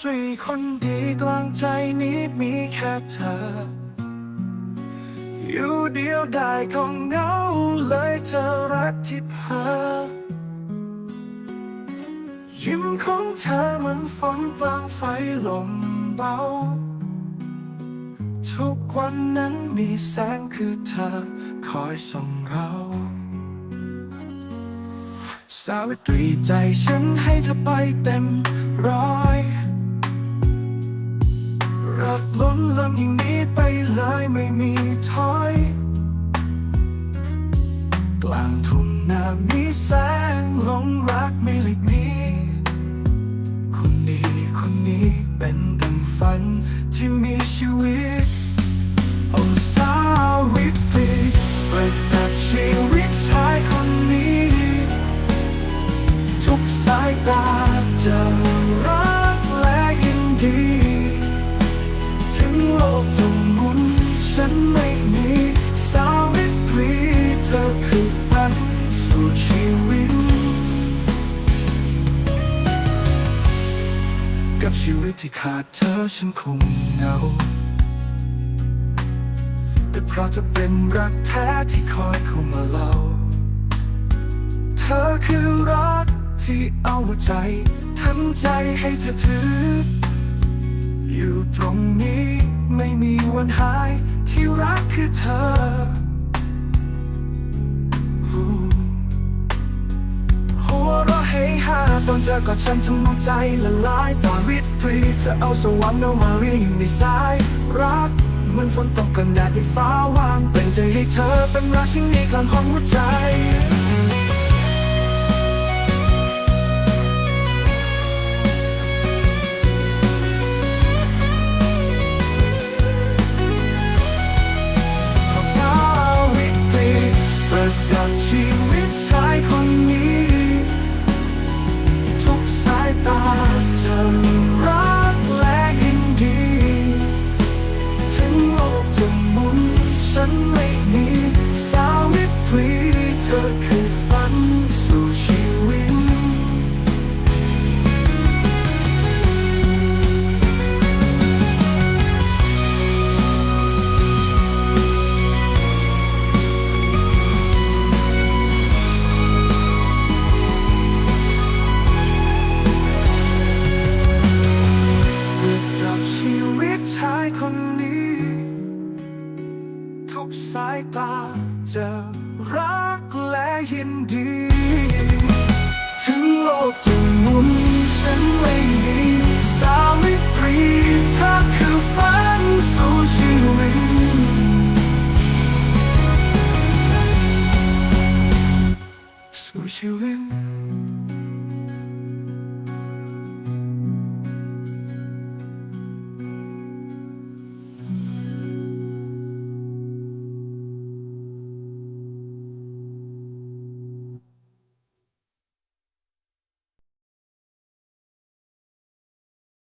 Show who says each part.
Speaker 1: ตรีคนดีกลางใจนี้มีแค่เธอ อยู่เดียวได้ก็เหงาเลยจะรักที่เธอยิ้มของเธอเหมือนฝนกลางไฟลมเบา ทุกวันนั้นมีแสงคือเธอคอยส่งเราสาวิตรีใจฉันให้เธอไปเต็มร้อย รักล้นลำอย่างนี้ไปเลยไม่มีถอย กลางทุ่งนามีแสงหลงรักไม่หลีกหนีคนนี้ คนนี้เป็นดังฝันที่มีชีวิตโอ้สาวิตรีเปิดตัดชีวิตชายคนนี้ ทุกสายตาจะ นไม่มีสาวิตรีเธอคือฝันสู่ชีวิต กับชีวิตที่ขาดเธอฉันคงเหงาแต่เพราะเธอเป็นรักแท้ที่คอยเข้ามาเล่า เธอคือรักที่เอาใจทั้งใจให้เธอถือ อยู่ตรงนี้ไม่มีวันหาย ที่รักคือเธอ หัวเราะเฮฮาตอนเจอกอดฉันทำหัวใจละลายสาวิตรีเธอเอาสวรรค์เอามาเรียงอยู่ในสาย รักเหมือนฝนตกกันแดดในฟ้าว่างเป็นใจให้เธอเป็นราชินีกลางห้องหัวใจ ทุกสายตา จะรักและยินดี ถึงโลกจะมุนฉันไม่มีสามิตรีเธอคือฝันสู่ชีวิตสู่ชีวิต